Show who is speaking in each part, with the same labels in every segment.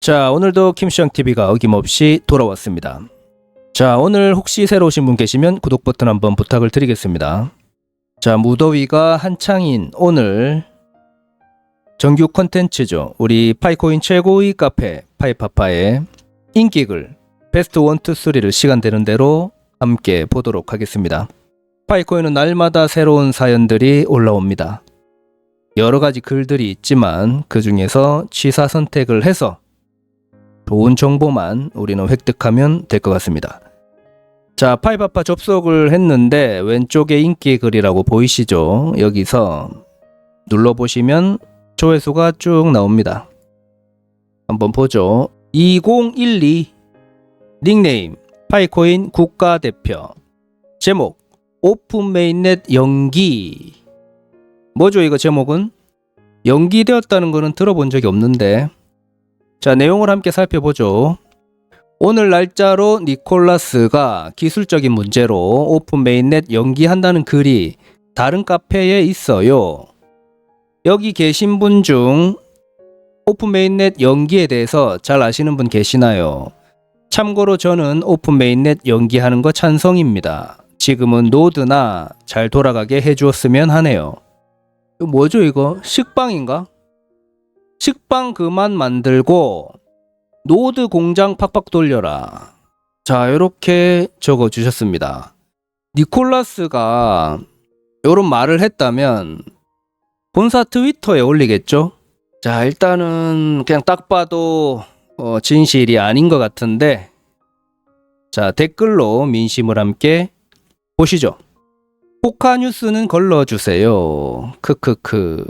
Speaker 1: 자, 오늘도 김시영 TV가 어김없이 돌아왔습니다. 자, 오늘 혹시 새로 오신 분 계시면 구독 버튼 한번 부탁을 드리겠습니다. 자, 무더위가 한창인 오늘 정규 콘텐츠죠. 우리 파이코인 최고의 카페 파이파파의 인기글 베스트 1, 2, 3를 시간 되는 대로 함께 보도록 하겠습니다. 파이코인은 날마다 새로운 사연들이 올라옵니다. 여러 가지 글들이 있지만 그 중에서 취사 선택을 해서 좋은 정보만 우리는 획득하면 될 것 같습니다. 자, 파이바파 접속을 했는데 왼쪽에 인기 글이라고 보이시죠? 여기서 눌러보시면 조회수가 쭉 나옵니다. 한번 보죠. 2012 닉네임 파이코인 국가대표 제목 오픈 메인넷 연기 뭐죠 이거 제목은? 연기되었다는 거는 들어본 적이 없는데 자, 내용을 함께 살펴보죠. 오늘 날짜로 니콜라스가 기술적인 문제로 오픈 메인넷 연기한다는 글이 다른 카페에 있어요. 여기 계신 분 중 오픈 메인넷 연기에 대해서 잘 아시는 분 계시나요? 참고로 저는 오픈 메인넷 연기하는 거 찬성입니다. 지금은 노드나 잘 돌아가게 해주었으면 하네요. 뭐죠 이거? 식빵인가? 식빵 그만 만들고 노드 공장 팍팍 돌려라. 자, 이렇게 적어 주셨습니다. 니콜라스가 이런 말을 했다면 본사 트위터에 올리겠죠? 자, 일단은 그냥 딱 봐도 어, 진실이 아닌 것 같은데 자, 댓글로 민심을 함께 보시죠. 포카 뉴스는 걸러주세요. 크크크.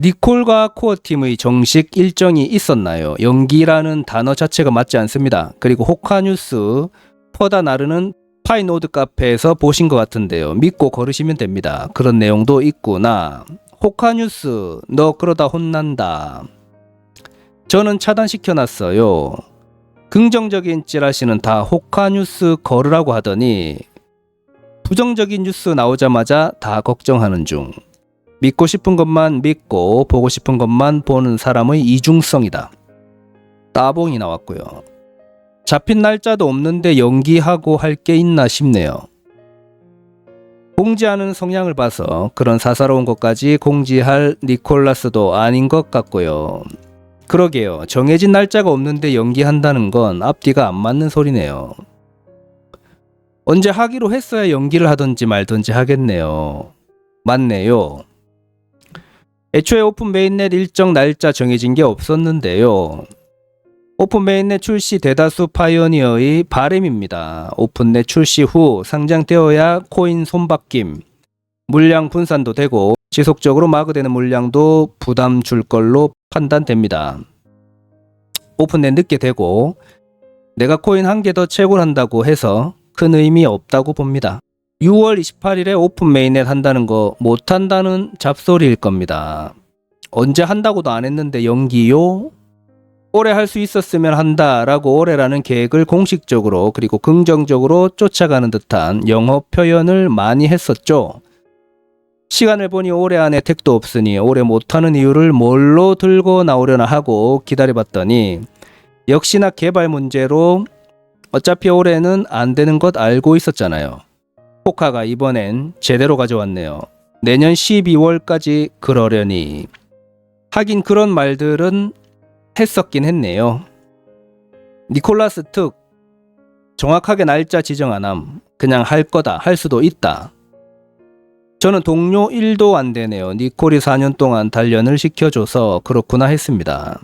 Speaker 1: 니콜과 코어 팀의 정식 일정이 있었나요? 연기라는 단어 자체가 맞지 않습니다. 그리고 호카 뉴스 퍼다 나르는 파이노드 카페에서 보신 것 같은데요. 믿고 걸으시면 됩니다. 그런 내용도 있구나. 호카 뉴스 너 그러다 혼난다. 저는 차단시켜놨어요. 긍정적인 찌라시는 다 호카 뉴스 걸으라고 하더니 부정적인 뉴스 나오자마자 다 걱정하는 중. 믿고 싶은 것만 믿고 보고 싶은 것만 보는 사람의 이중성이다. 따봉이 나왔고요. 잡힌 날짜도 없는데 연기하고 할 게 있나 싶네요. 공지하는 성향을 봐서 그런 사사로운 것까지 공지할 니콜라스도 아닌 것 같고요. 그러게요. 정해진 날짜가 없는데 연기한다는 건 앞뒤가 안 맞는 소리네요. 언제 하기로 했어야 연기를 하든지 말든지 하겠네요. 맞네요. 애초에 오픈 메인넷 일정 날짜 정해진 게 없었는데요. 오픈 메인넷 출시 대다수 파이오니어의 바램입니다. 오픈넷 출시 후 상장되어야 코인 손바뀜, 물량 분산도 되고 지속적으로 마그되는 물량도 부담 줄 걸로 판단됩니다. 오픈넷 늦게 되고 내가 코인 한 개 더 채굴한다고 해서 큰 의미 없다고 봅니다. 6월 28일에 오픈 메인넷 한다는 거 못한다는 잡소리일 겁니다. 언제 한다고도 안 했는데 연기요? 올해 할 수 있었으면 한다라고 올해라는 계획을 공식적으로 그리고 긍정적으로 쫓아가는 듯한 영어 표현을 많이 했었죠. 시간을 보니 올해 안에 택도 없으니 올해 못하는 이유를 뭘로 들고 나오려나 하고 기다려봤더니 역시나 개발 문제로 어차피 올해는 안 되는 것 알고 있었잖아요. 포카가 이번엔 제대로 가져왔네요. 내년 12월까지 그러려니. 하긴 그런 말들은 했었긴 했네요. 니콜라스 특 정확하게 날짜 지정 안 함. 그냥 할 거다. 할 수도 있다. 저는 동료 1도 안 되네요. 니콜이 4년 동안 단련을 시켜줘서 그렇구나 했습니다.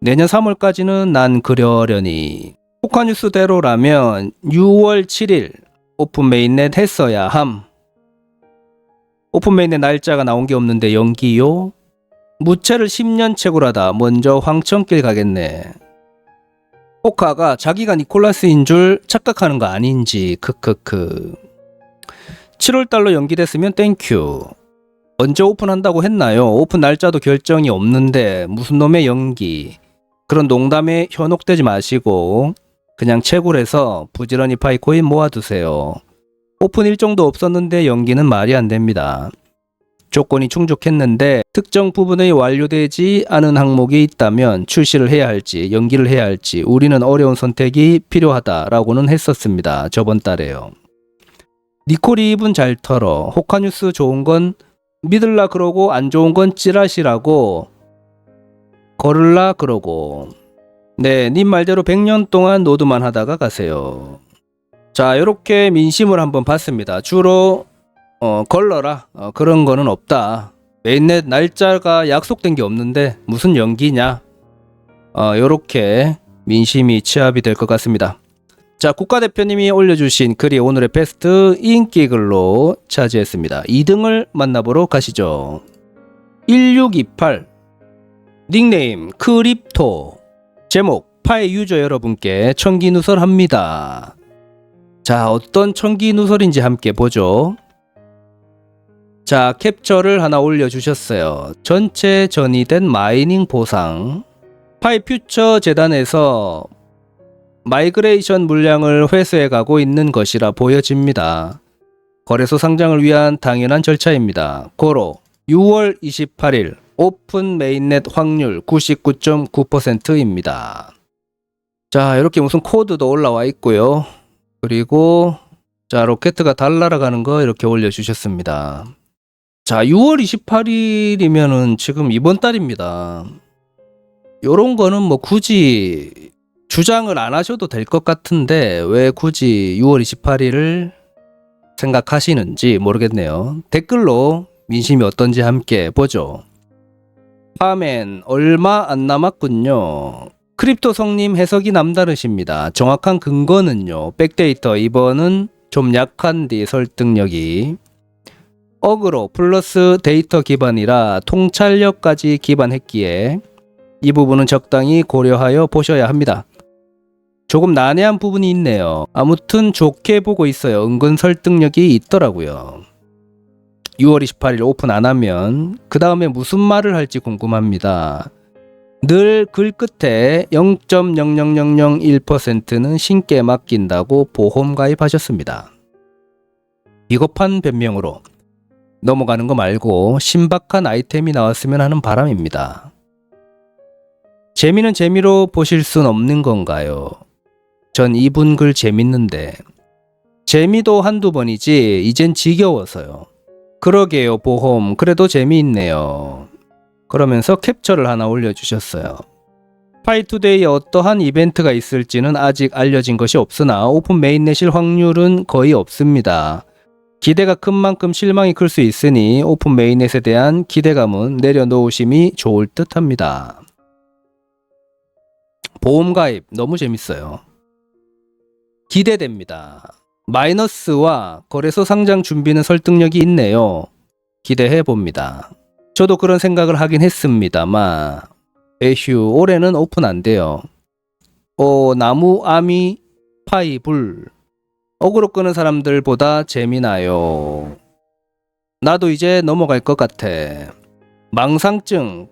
Speaker 1: 내년 3월까지는 난 그러려니. 포카뉴스대로라면 6월 7일 오픈 메인넷 했어야 함. 오픈 메인넷 날짜가 나온 게 없는데 연기요? 무채를 10년 채굴하다 먼저 황천길 가겠네. 포카가 자기가 니콜라스인 줄 착각하는 거 아닌지 크크크. 7월 달로 연기됐으면 땡큐. 언제 오픈한다고 했나요? 오픈 날짜도 결정이 없는데 무슨 놈의 연기. 그런 농담에 현혹되지 마시고 그냥 채굴해서 부지런히 파이코인 모아두세요. 오픈 일정도 없었는데 연기는 말이 안 됩니다. 조건이 충족했는데 특정 부분이 완료되지 않은 항목이 있다면 출시를 해야 할지 연기를 해야 할지 우리는 어려운 선택이 필요하다라고는 했었습니다. 저번 달에요. 니콜이 입은 잘 털어 호카뉴스 좋은 건 믿을라 그러고 안 좋은 건 찌라시라고 걸을라 그러고 네, 님 말대로 100년 동안 노드만 하다가 가세요. 자, 이렇게 민심을 한번 봤습니다. 주로 어, 걸러라 어, 그런 거는 없다. 메인넷 날짜가 약속된 게 없는데 무슨 연기냐? 어, 요렇게 민심이 취합이 될 것 같습니다. 자, 국가대표님이 올려주신 글이 오늘의 베스트 인기 글로 차지했습니다. 2등을 만나보러 가시죠. 1628 닉네임 크립토 제목 파이 유저 여러분께 청기 누설합니다. 자, 어떤 청기 누설인지 함께 보죠. 자, 캡처를 하나 올려주셨어요. 전체 전이된 마이닝 보상. 파이 퓨처 재단에서 마이그레이션 물량을 회수해 가고 있는 것이라 보여집니다. 거래소 상장을 위한 당연한 절차입니다. 고로 6월 28일 오픈 메인넷 확률 99.9%입니다. 자, 이렇게 무슨 코드도 올라와 있고요. 그리고 자, 로켓트가 달 날아가는 거 이렇게 올려 주셨습니다. 자, 6월 28일이면은 지금 이번 달입니다. 요런 거는 뭐 굳이 주장을 안 하셔도 될 것 같은데 왜 굳이 6월 28일을 생각하시는지 모르겠네요. 댓글로 민심이 어떤지 함께 보죠. 파멘 얼마 안 남았군요. 크립토 성님 해석이 남다르십니다. 정확한 근거는요. 백데이터 이번은 좀 약한 뒤 설득력이 어그로 플러스 데이터 기반이라 통찰력까지 기반했기에 이 부분은 적당히 고려하여 보셔야 합니다. 조금 난해한 부분이 있네요. 아무튼 좋게 보고 있어요. 은근 설득력이 있더라고요. 6월 28일 오픈 안 하면 그 다음에 무슨 말을 할지 궁금합니다. 늘 글 끝에 0.00001%는 신께 맡긴다고 보험 가입하셨습니다. 비겁한 변명으로 넘어가는 거 말고 신박한 아이템이 나왔으면 하는 바람입니다. 재미는 재미로 보실 순 없는 건가요? 전 이분 글 재밌는데 재미도 한두 번이지 이젠 지겨워서요. 그러게요 보험 그래도 재미있네요. 그러면서 캡처를 하나 올려주셨어요. 파이투데이에 어떠한 이벤트가 있을지는 아직 알려진 것이 없으나 오픈 메인넷일 확률은 거의 없습니다. 기대가 큰 만큼 실망이 클 수 있으니 오픈 메인넷에 대한 기대감은 내려놓으심이 좋을 듯 합니다. 보험 가입 너무 재밌어요. 기대됩니다. 마이너스와 거래소 상장 준비는 설득력이 있네요. 기대해 봅니다. 저도 그런 생각을 하긴 했습니다만 에휴 올해는 오픈 안 돼요. 어 나무 아미 파이 불 어그로 끄는 사람들보다 재미나요. 나도 이제 넘어갈 것 같아. 망상증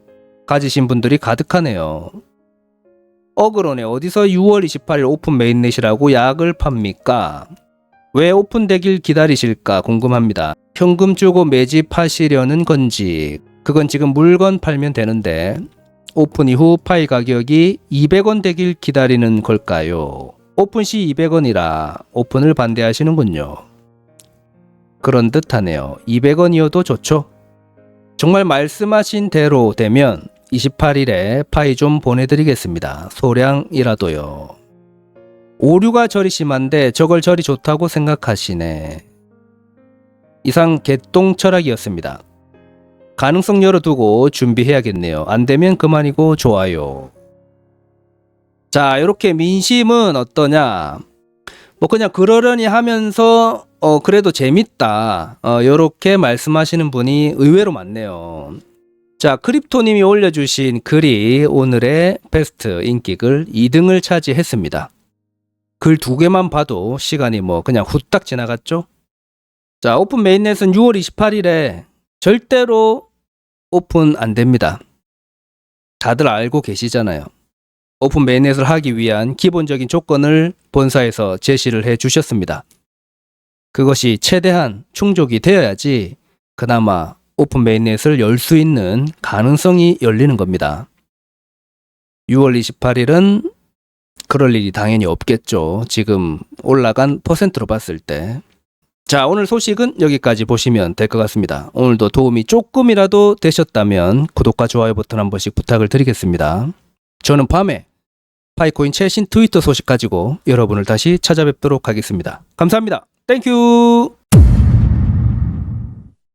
Speaker 1: 가지신 분들이 가득하네요. 어그로네 어디서 6월 28일 오픈 메인넷이라고 약을 팝니까? 왜 오픈되길 기다리실까 궁금합니다. 현금 주고 매집하시려는 건지 그건 지금 물건 팔면 되는데 오픈 이후 파이 가격이 200원 되길 기다리는 걸까요? 오픈 시 200원이라 오픈을 반대하시는군요. 그런 듯하네요. 200원이어도 좋죠? 정말 말씀하신 대로 되면 28일에 파이 좀 보내드리겠습니다. 소량이라도요. 오류가 저리 심한데 저걸 저리 좋다고 생각하시네. 이상 개똥 철학이었습니다. 가능성 열어두고 준비해야겠네요. 안 되면 그만이고 좋아요. 자, 이렇게 민심은 어떠냐? 뭐 그냥 그러려니 하면서 어 그래도 재밌다. 어 요렇게 말씀하시는 분이 의외로 많네요. 자, 크립토님이 올려주신 글이 오늘의 베스트 인기글 2등을 차지했습니다. 글 두 개만 봐도 시간이 뭐 그냥 후딱 지나갔죠? 자, 오픈 메인넷은 6월 28일에 절대로 오픈 안 됩니다. 다들 알고 계시잖아요. 오픈 메인넷을 하기 위한 기본적인 조건을 본사에서 제시를 해 주셨습니다. 그것이 최대한 충족이 되어야지 그나마 오픈 메인넷을 열 수 있는 가능성이 열리는 겁니다. 6월 28일은 그럴 일이 당연히 없겠죠. 지금 올라간 퍼센트로 봤을 때. 자, 오늘 소식은 여기까지 보시면 될 것 같습니다. 오늘도 도움이 조금이라도 되셨다면 구독과 좋아요 버튼 한 번씩 부탁을 드리겠습니다. 저는 밤에 파이코인 최신 트위터 소식 가지고 여러분을 다시 찾아뵙도록 하겠습니다. 감사합니다. 땡큐!